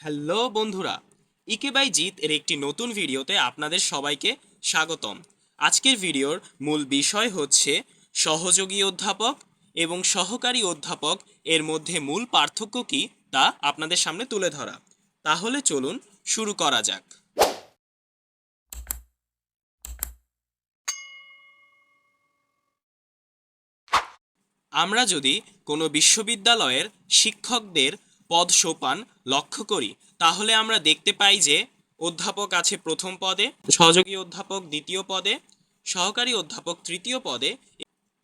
Hello বন্ধুরা ইকে by জিত এর একটি নতুন ভিডিওতে আপনাদের সবাইকে স্বাগতম। আজকের ভিডিওর মূল বিষয় হচ্ছে সহযোগী অধ্যাপক এবং সহকারী অধ্যাপক এর মধ্যে মূল পার্থক্য কী তা আপনাদের সামনে তুলে ধরা। তাহলে চলুন শুরু করা যাক। আমরা যদি কোনো বিশ্ববিদ্যালয়ের শিক্ষকদের পদ সোপান লক্ষ্য করি। তাহলে আমরা দেখতে পাই যে অধ্যাপক আছে প্রথম পদে, সহযোগী অধ্যাপক দ্বিতীয় পদে, সহকারী অধ্যাপক তৃতীয় পদে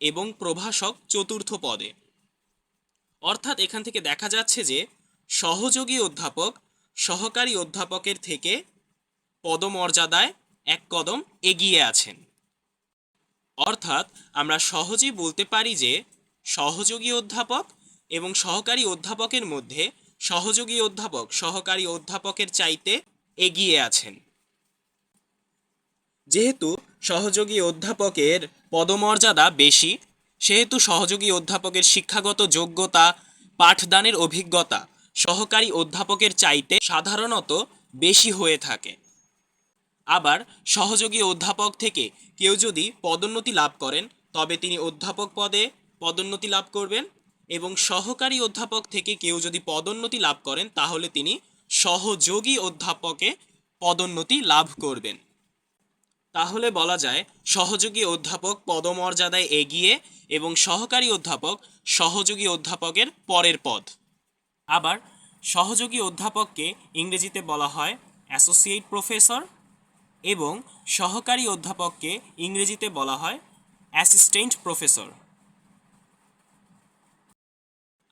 এবং প্রভাষক চতুর্থ পদে। অর্থাৎ এখান থেকে দেখা যাচ্ছে যে সহযোগী অধ্যাপক সহকারী অধ্যাপকের থেকে পদমর্যাদায় এক কদম এগিয়ে আছেন। অর্থাৎ আমরা সহজেই বলতে পারি যে সহযোগী অধ্যাপক এবং সহকারী অধ্যাপকের মধ্যে সহযোগী অধ্যাপক, সহকারী অধ্যাপকের চাইতে এগিয়ে আছেন। যেহেতু সহযোগী অধ্যাপকের পদমর্যাদা বেশি, সেহেতু সহযোগী অধ্যাপকের শিক্ষাগত যোগ্যতা, পাঠদানের অভিজ্ঞতা সহকারী অধ্যাপকের চাইতে সাধারণত বেশি হয়ে থাকে। আবার সহযোগী অধ্যাপক থেকে কেউ যদি পদোন্নতি লাভ করেন, তবে তিনি অধ্যাপক পদে পদোন্নতি লাভ করবেন। এবং সহকারী অধ্যাপক থেকে কেউ যদি পদোন্নতি লাভ করেন, তাহলে তিনি সহযোগী অধ্যাপকে পদোন্নতি লাভ করবেন। তাহলে বলা যায়, সহযোগী অধ্যাপক পদমর্যাদায় এগিয়ে এবং সহকারী অধ্যাপক সহযোগী অধ্যাপকের পরের পদ। আবার, সহযোগী অধ্যাপককে ইংরেজিতে বলা হয় অ্যাসোসিয়েট প্রফেসর এবং সহকারী অধ্যাপককে ইংরেজিতে বলা হয় অ্যাসিস্ট্যান্ট প্রফেসর।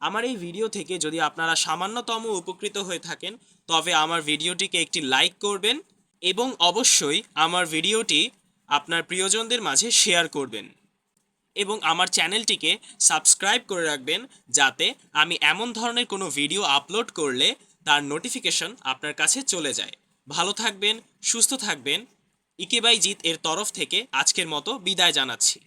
আমার এই ভিডিও থেকে যদি আপনারা সামান্যতম উপকৃত হয়ে থাকেন, তবে আমার ভিডিওটিকে একটি লাইক করবেন এবং অবশ্যই আমার ভিডিওটি আপনার প্রিয়জনদের মাঝে শেয়ার করবেন এবং আমার চ্যানেলটিকে সাবস্ক্রাইব করে রাখবেন যাতে আমি এমন ধরনের কোনো ভিডিও আপলোড করলে তার নোটিফিকেশন আপনার কাছে চলে যায়। ভালো থাকবেন, সুস্থ থাকবেন। ইকে বাই জিত এর তরফ থেকে আজকের মতো বিদায় জানাচ্ছি।